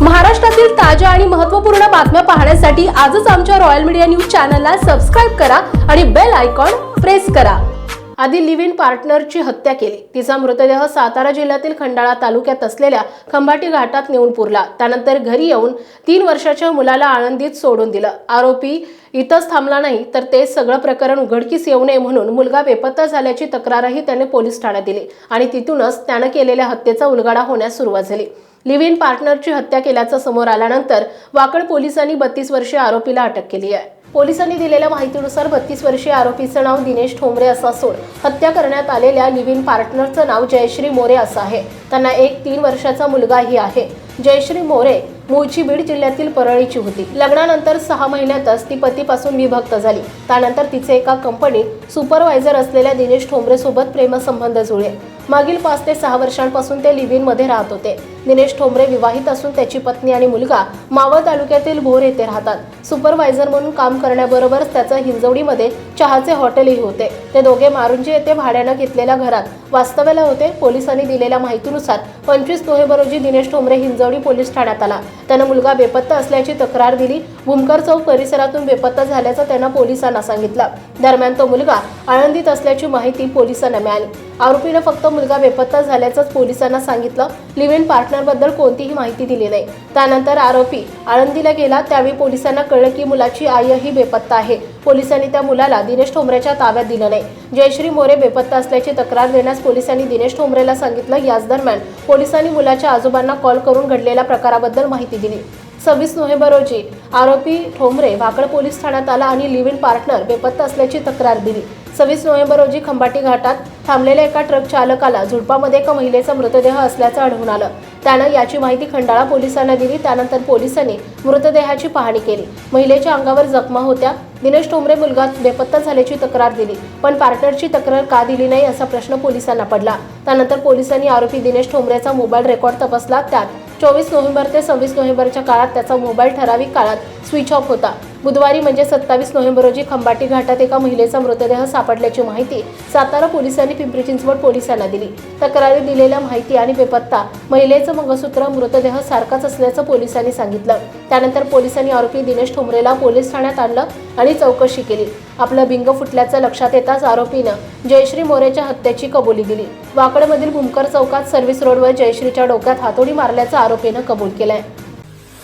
महाराष्ट्रातील ताज्या आणि महत्त्वपूर्ण बातम्या पाहण्यासाठी आजच आमच्या रॉयल मीडिया न्यूज चॅनलला सबस्क्राईब करा आणि बेल आयकॉन प्रेस करा. आधी लिव्ह इन पार्टनरची हत्या केली. तिचा मृतदेह सातारा जिल्ह्यातील खंडाळा तालुक्यात असलेल्या खंबाटी घाटात नेऊन पुरला. त्यानंतर घरी येऊन तीन वर्षाच्या मुलाला आनंदीत सोडून दिलं. आरोपी इथंच थांबला नाही तर ते सगळं प्रकरण उघडकीस येऊ नये म्हणून मुलगा बेपत्ता झाल्याची तक्रारही त्याने पोलीस ठाण्यात दिली आणि तिथूनच त्यानं केलेल्या हत्येचा उलगडा होण्यास सुरुवात झाली. लिव्ह इन पार्टनरची हत्या केल्याचं समोर आल्यानंतर वाकड पोलिसांनी बत्तीस वर्षीय आरोपीला अटक केली आहे. पोलिसांनी दिलेल्या माहितीनुसार बत्तीस वर्षीय आरोपीचं नाव दिनेश ठोंबरे असं असून हत्या करण्यात आलेल्या लिव्ह इन पार्टनरचं नाव जयश्री मोरे असं आहे. त्यांना एक तीन वर्षाचा मुलगाही आहे. जयश्री मोरे मूळची बीड जिल्ह्यातील परळीची होती. लग्नानंतर सहा महिन्यातच ती पतीपासून विभक्त झाली. त्यानंतर तिचे एका कंपनीत सुपरवायझर असलेल्या दिनेश ठोंबरे सोबत प्रेमसंबंध जुळले. मागील पाच ते सहा वर्षांपासून ते लिव्हमध्ये राहत होते. दिनेश ठोंबरे विवाहित असून त्याची पत्नी आणि मुलगा मावळ तालुक्यातील भोर येथे राहतात. सुपरवायझर म्हणून काम करण्याबरोबरच त्याचं हिंजवडीमध्ये चहाचे हॉटेलही होते. ते दोघे मारुंजी येथे भाड्यानं घेतलेल्या घरात वास्तव्याला होते. पोलिसांनी दिलेल्या माहितीनुसार पंचवीस नोव्हेंबर रोजी दिनेश ठोंबरे हिंजवडी पोलीस ठाण्यात आला. त्यानं मुलगा बेपत्ता असल्याची तक्रार दिली भूमकर चौक परिसरातून बेपत्ता झाल्याचं त्यांना पोलिसांना सांगितलं. दरम्यान तो मुलगा आळंदीत असल्याची माहिती पोलिसांना मिळाली. आरोपीनं फक्त मुलगा बेपत्ता झाल्याचंच पोलिसांना सांगितलं. लिव्ह इन पार्टनरबद्दल कोणतीही माहिती दिली नाही. त्यानंतर आरोपी आळंदीला गेला त्यावेळी पोलिसांना कळलं की मुलाची आईही बेपत्ता आहे. पोलिसांनी त्या मुलाला दिनेश ठोंबरेच्या ताब्यात दिलं नाही. जयश्री मोरे बेपत्ता असल्याची तक्रार देण्यास पोलिसांनी दिनेश ठोंबरेला सांगितलं. याच दरम्यान पोलिसांनी मुलाच्या आजोबांना कॉल करून घडलेल्या प्रकाराबद्दल माहिती दिली. सव्वीस नोव्हेंबर रोजी आरोपी ठोंबरे वाकड पोलीस ठाण्यात आला आणि लिव्ह इन पार्टनर बेपत्ता असल्याची तक्रार दिली. सव्वीस नोव्हेंबर रोजी खंबाटी घाटात थांबलेल्या एका ट्रक चालकाला झुडपामध्ये एका महिलेचा मृतदेह असल्याचं आढळून आलं. त्यानं याची माहिती खंडाळा पोलिसांना दिली. त्यानंतर पोलिसांनी मृतदेहाची पाहणी केली. महिलेच्या अंगावर जखमा होत्या. दिनेश ठोंबरे मुलगा बेपत्ता झाल्याची तक्रार दिली. पण पार्टनरची तक्रार का दिली नाही असा प्रश्न पोलिसांना पडला. त्यानंतर पोलिसांनी आरोपी दिनेश ठोंबरेचा मोबाईल रेकॉर्ड तपासला. त्यात चोवीस नोव्हेंबर ते सव्वीस नोव्हेंबरच्या काळात त्याचा मोबाईल ठराविक काळात स्विच ऑफ होता. बुधवारी म्हणजे सत्तावीस नोव्हेंबर रोजी खंबाटी घाटात एका महिलेचा मृतदेह सापडल्याची माहिती सातारा पोलिसांनी पिंपरी चिंचवड पोलिसांना दिली. तक्रारी दिलेल्या माहिती आणि बेपत्ता महिलेचं मंगळसूत्र मृतदेह सारखाच असल्याचं पोलिसांनी सांगितलं. त्यानंतर पोलिसांनी आरोपी दिनेश ठोंबरेला पोलीस ठाण्यात आणलं आणि चौकशी केली. आपलं भिंग फुटल्याचं लक्षात येताच आरोपीनं जयश्री मोरेच्या हत्येची कबुली दिली. वाकडमधील भूमकर चौकात सर्व्हिस रोडवर जयश्रीच्या डोक्यात हातोडी मारल्याचा आरोपीनं कबूल केलाय.